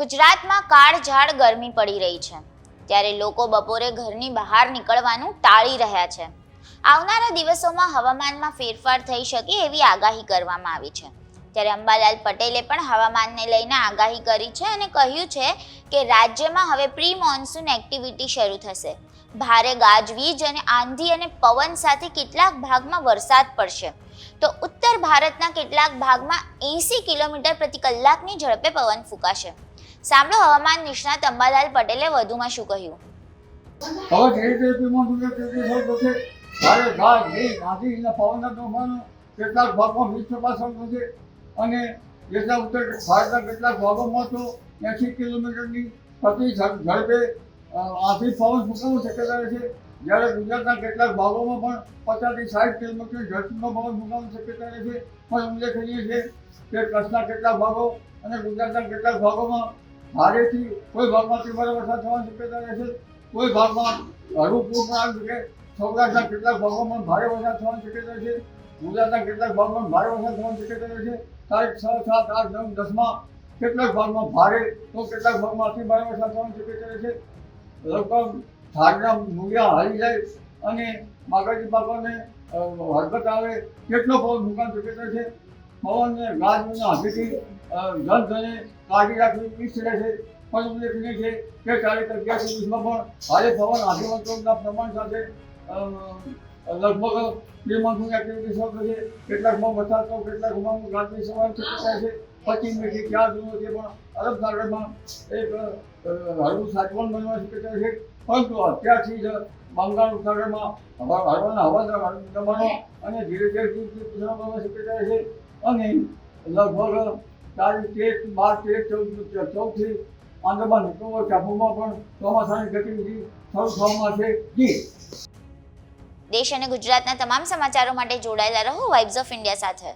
ગુજરાતમાં કાળઝાળ ગરમી પડી રહી છે. ત્યારે લોકો બપોરે ઘરની બહાર નીકળવાનું ટાળી રહ્યા છે. આવનારા દિવસોમાં હવામાનમાં ફેરફાર થઈ શકે એવી આગાહી કરવામાં આવી છે. ત્યારે અંબાલાલ પટેલે પણ હવામાનને લઈને આગાહી કરી છે અને કહ્યું છે કે રાજ્યમાં હવે પ્રી મોન્સૂન એક્ટિવિટી શરૂ થશે. ભારે ગાજવીજ અને આંધી અને પવન સાથે કેટલાક ભાગમાં વરસાદ પડશે. તો ઉત્તર ભારતના કેટલાક ભાગમાં એંસી કિલોમીટર પ્રતિ કલાકની ઝડપે પવન ફૂંકાશે. સાંભળો, હવામાન નિષ્ણાત અંબાલાલ પટેલે વધુમાં શું કહ્યું? હવે કેટલાક ભાગમાં વીસ ટકા અને કેટલાક ભાગોમાં તો એંસી કિલોમીટરની પ્રતિ ઝડ- ઝડપે આંધી પવન રહે છે. જ્યારે ગુજરાતના કેટલાક ભાગોમાં પણ પચાસથી સાઠ કિલોમીટર ઝડપનો પવન ફૂંકાવાની શક્યતા રહે છે. પણ ઉલ્લેખનીય છે કે કચ્છના કેટલાક ભાગો અને ગુજરાતના કેટલાક ભાગોમાં ભારેથી કોઈ ભાગમાં તીવ્ર વરસાદ થવાની શક્યતા રહે છે કોઈ ભાગમાં હળવું પૂર પણ આવી શકે? સૌરાષ્ટ્રના કેટલાક ભાગોમાં ભારે વરસાદ થવાની શક્યતા છે ગુજરાતના કેટલાક ભાગમાં ભારે વરસાદ થવાની શક્યતા રહે છે તારીખ છ, સાત, આઠ, નવ દસમાં કેટલાક ભાગમાં ભારે, તો કેટલાક ભાગમાં અતિ ભારે વરસાદ થવાની શક્યતા રહે છે લગભગ ઝાડના મૂળિયા હારી જાય અને માગાજી પાકોને હરકત આવે, કેટલો પવન ફૂંકાવાની શક્યતા છે? પવનને ગાજને ધન ધને કાઢી રાખવી ઈચ્છ છે પણ ઉલ્લેખનીય છે કે તારીખ અગિયાર ચોવીસમાં પણ ભારે પવન આધિવંતોના પ્રમાણ સાથે લગભગ બે મોન્સૂન એક્ટિવિટી શરૂ થશે. કેટલાકમાં વરસાદ તો કેટલાકમાં રાત્રિ સવાર થાય છે. પચીસ મિનિટથી ચાર દિવસ છે પણ અરબ સાગરમાં એક હળવું સાચવણ બનવાની શક્યતા છે. પરંતુ અત્યારથી જ બંગાળ ઉપસાગરમાં હવાના દબાણો અને ધીરે ધીરે શક્યતા છે. અને લગભગ તારીખ તેર બાર તેર ચૌદ ચૌદથી આંદામાન નિકોબાર ટાપુમાં પણ ચોમાસાની ગતિવિધિ શરૂ થવામાં છે. દેશ અને ગુજરાતના તમામ સમાચારો માટે જોડાયેલા રહો વાઇબ્સ ઓફ ઇન્ડિયા સાથે.